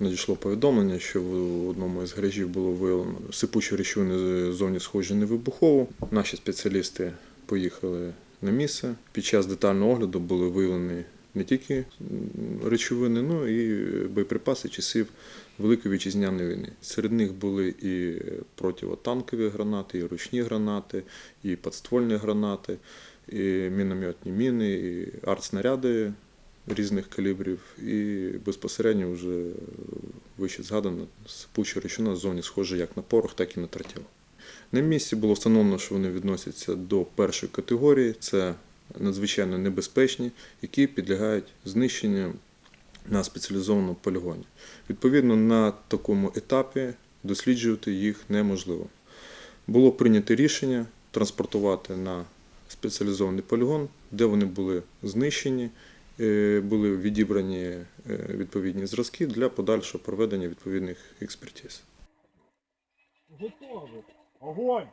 надійшло повідомлення, що в одному із гаражів було виявлено сипучі речовини зовні схожі на вибухову. Наші спеціалісти поїхали на місце. Під час детального огляду були виявлені не тільки речовини, ну і боєприпаси часів Великої вітчизняної війни. Серед них були і противотанкові гранати, і ручні гранати, і підствольні гранати, і мінометні міни, і артснаряди різних калібрів, і безпосередньо вже вище згадано сипуча речовина зовні схожа як на порох, так і на тротил. На місці було встановлено, що вони відносяться до першої категорії. Це надзвичайно небезпечні, які підлягають знищенню на спеціалізованому полігоні. Відповідно, на такому етапі досліджувати їх неможливо. Було прийнято рішення транспортувати на спеціалізований полігон, де вони були знищені, були відібрані е, відповідні зразки для подальшого проведення відповідних експертиз. Готовий. Огонь!